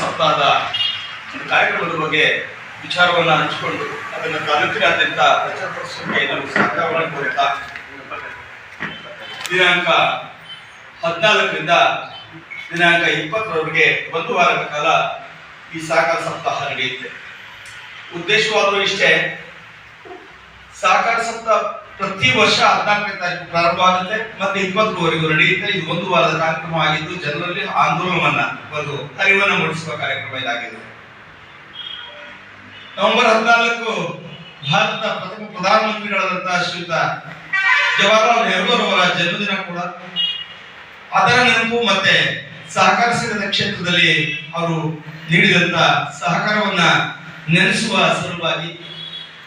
ಸಪ್ತಾಹದ ಒಂದು ಕಾರ್ಯಕ್ರಮದ ಬಗ್ಗೆ ವಿಚಾರವನ್ನು ಹಂಚಿಕೊಂಡು ಅದನ್ನು ತಾಲೂಕಿನಾದ್ಯಂತ ಪ್ರಚಾರಪಡಿಸೋಕೆ ನಮಗೆ ಸಹಕಾರವನ್ನು ದಿನಾಂಕ ಹದಿನಾಲ್ಕರಿಂದ ದಿನಾಂಕ ಇಪ್ಪತ್ತರವರೆಗೆ ಒಂದು ವಾರದ ಕಾಲ ಈ ಸಾಕಾರ ಸಪ್ತಾಹ ನಡೆಯುತ್ತೆ. ಉದ್ದೇಶವಾದರೂ ಇಷ್ಟೇ ಸಹಕಾರ ಸಪ್ತಾಹ ಪ್ರತಿ ವರ್ಷ ಹದಿನಾಲ್ಕನೇ ತಾರೀಕು ಪ್ರಾರಂಭ ಆಗುತ್ತೆ. ಮತ್ತೆ ಇಪ್ಪತ್ತರವರೆಗೂ ನಡೆಯುತ್ತೆ ಇದು ಒಂದು ವಾರದ ಕಾರ್ಯಕ್ರಮ ಆಗಿದ್ದು ಜನರಲ್ಲಿ ಆಂದೋಲನವನ್ನ ಒಂದು ಅರಿವನ್ನ ಮೂಡಿಸುವ ಕಾರ್ಯಕ್ರಮ ಇದಾಗಿದೆ. ನವೆಂಬರ್ ಹದಿನಾಲ್ಕು ಭಾರತದ ಪ್ರಥಮ ಪ್ರಧಾನಮಂತ್ರಿಗಳಾದಂತಹ ಶ್ರೀಯುತ ಜವಾಹರಲಾಲ್ ನೆಹರು ಅವರ ಜನ್ಮದಿನ ಕೂಡ. ಅದರ ನೆನಪು ಮತ್ತೆ ಸಹಕಾರ ಸಂಘದ ಕ್ಷೇತ್ರದಲ್ಲಿ ಅವರು ನೀಡಿದಂತ ಸಹಕಾರವನ್ನ ನೆನೆಸುವ ಸಲುವಾಗಿ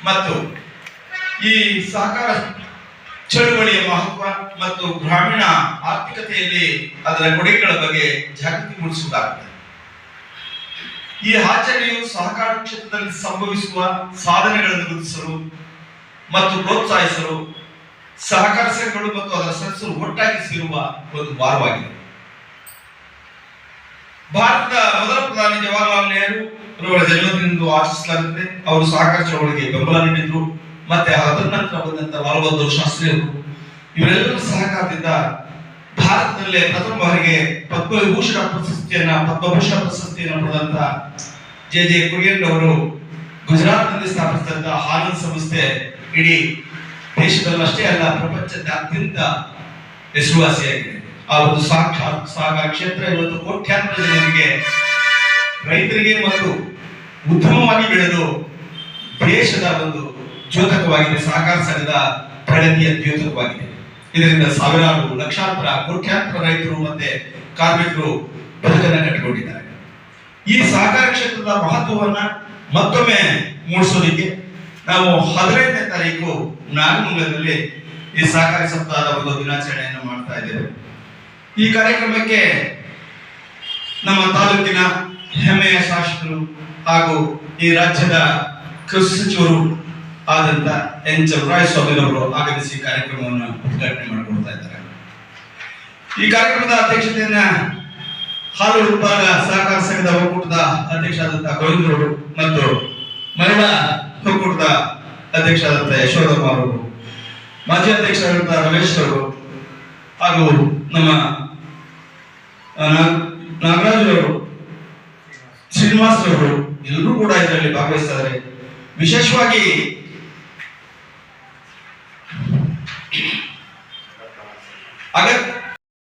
ಮತ್ತು ಈ ಸಹಕಾರ ಚಳುವಳಿಯ ಮಹತ್ವ ಮತ್ತು ಗ್ರಾಮೀಣ ಆರ್ಥಿಕತೆಯಲ್ಲಿ ಅದರ ಕೊಡುಗೆಗಳ ಬಗ್ಗೆ ಜಾಗೃತಿ ಮೂಡಿಸುವುದಾಗಿದೆ. ಈ ಆಚರಣೆಯು ಸಹಕಾರ ಕ್ಷೇತ್ರದಲ್ಲಿ ಸಂಭವಿಸುವ ಸಾಧನೆಗಳನ್ನು ಗುರುತಿಸಲು ಮತ್ತು ಪ್ರೋತ್ಸಾಹಿಸಲು ಸಹಕಾರ ಸಂಘಗಳು ಮತ್ತು ಅದರ ಸದಸ್ಯರು ಒಟ್ಟಾಗಿ ಸೇರುವ ಒಂದು ವಾರವಾಗಿದೆ. ಭಾರತದ ಮೊದಲ ಪ್ರಧಾನಿ ಜವಾಹರಲಾಲ್ ನೆಹರು ಅವರ ಜನ್ಮದಿನದಂದು ಆಚರಿಸಲಾಗುತ್ತೆ ಅವರು ಸಹಕಾರ ಚಳವಳಿಗೆ ಬೆಂಬಲ ನೀಡಿದ್ರು. ಮತ್ತೆ ಅದರ ನಂತರ ಬಂದಂತ ಲಾಲ್ ಬಹದ್ದೂರ್ ಇವರೆಲ್ಲರೂ ಸಹಕಾರದಿಂದ ಭಾರತದಲ್ಲೇ ಪ್ರಥಮ ಬಾರಿಗೆ ಪದ್ಮವಿಭೂಷಣ ಪ್ರಶಸ್ತಿಯನ್ನ, ಪದ್ಮಭೂಷಣ ಪ್ರಶಸ್ತಿಯನ್ನು ಪಡೆದಂತ ಜೆ ಜೆ ಕುರಿಯನ್ ಅವರು ಗುಜರಾತ್ನಲ್ಲಿ ಸ್ಥಾಪಿಸಿದಂತ ಆನಂದ್ ಸಂಸ್ಥೆ ಇಡೀ ದೇಶದಲ್ಲಷ್ಟೇ ಅಲ್ಲ, ಪ್ರಪಂಚದಾದ್ಯಂತ ಹೆಸರುವಾಸಿಯಾಗಿದೆ. ಆ ಒಂದು ಸಾಕ್ಷಾತ್ ಸಾಗ ಕ್ಷೇತ್ರ ಇವತ್ತು ಕೋಟ್ಯಾಂತರ ಜನರಿಗೆ, ರೈತರಿಗೆ ಮತ್ತು ಉತ್ತಮವಾಗಿ ಬೆಳೆದು ದೇಶದ ಒಂದು ದ್ಯೋತಕವಾಗಿದೆ ಸಹಕಾರ ಸಂಘದ ಪ್ರಗತಿಯ ದ್ಯೋತಕವಾಗಿದೆ. ಇದರಿಂದ ಸಾವಿರಾರು ಲಕ್ಷಾಂತರ ಕೋಟ್ಯಾಂತರ ರೈತರು ಮತ್ತೆ ಕಾರ್ಮಿಕರು ಬದುಕನ್ನ ಕಟ್ಟಿಕೊಂಡಿದ್ದಾರೆ. ಈ ಸಹಕಾರ ಕ್ಷೇತ್ರದ ಮಹತ್ವವನ್ನ ಮತ್ತೊಮ್ಮೆ ಮೂಡಿಸೋದಿಕ್ಕೆ ನಾವು ಹದಿನೈದನೇ ತಾರೀಕು ನಾಗಮಂಗಲದಲ್ಲಿ ಈ ಸಹಕಾರಿ ಸಪ್ತಾಹದ ಒಂದು ದಿನಾಚರಣೆಯನ್ನು ಮಾಡ್ತಾ ಇದ್ದೇವೆ. ಈ ಕಾರ್ಯಕ್ರಮಕ್ಕೆ ನಮ್ಮ ತಾಲೂಕಿನ ಹೆಮ್ಮೆಯ ಶಾಸಕರು ಹಾಗೂ ಈ ರಾಜ್ಯದ ಕೃಷಿ ಸಚಿವರು ಆದಂತ ಎನ್ ಚಲರಾಯಸ್ವಾಮಿ ಅವರು ಆಗಮಿಸಿ ಕಾರ್ಯಕ್ರಮವನ್ನು ಉದ್ಘಾಟನೆ ಮಾಡಿಕೊಡ್ತಾ ಇದ್ದಾರೆ. ಈ ಕಾರ್ಯಕ್ರಮದ ಅಧ್ಯಕ್ಷತೆಯನ್ನ ಹಾಲು ಉತ್ಪಾದ ಸಹಕಾರ ಸಂಘದ ಒಕ್ಕೂಟದ ಅಧ್ಯಕ್ಷರಾದಂತಹ ಗೋವಿಂದರವರು ಮತ್ತು ಮಹಿಳಾ ಒಕ್ಕೂಟದ ಅಧ್ಯಕ್ಷರಾದಂತಹ ಯಶೋಧಮ್ಮ ಅವರು, ಮಾಜಿ ಅಧ್ಯಕ್ಷರಾದಂತಹ ರಮೇಶ್ ಅವರು ಹಾಗೂ ನಮ್ಮ ನಾಗರಾಜ್ ಅವರು ಅವರು ಎಲ್ಲರೂ ಕೂಡ ಇದರಲ್ಲಿ ಭಾಗವಹಿಸ್ತಾರೆ ವಿಶೇಷವಾಗಿ अगर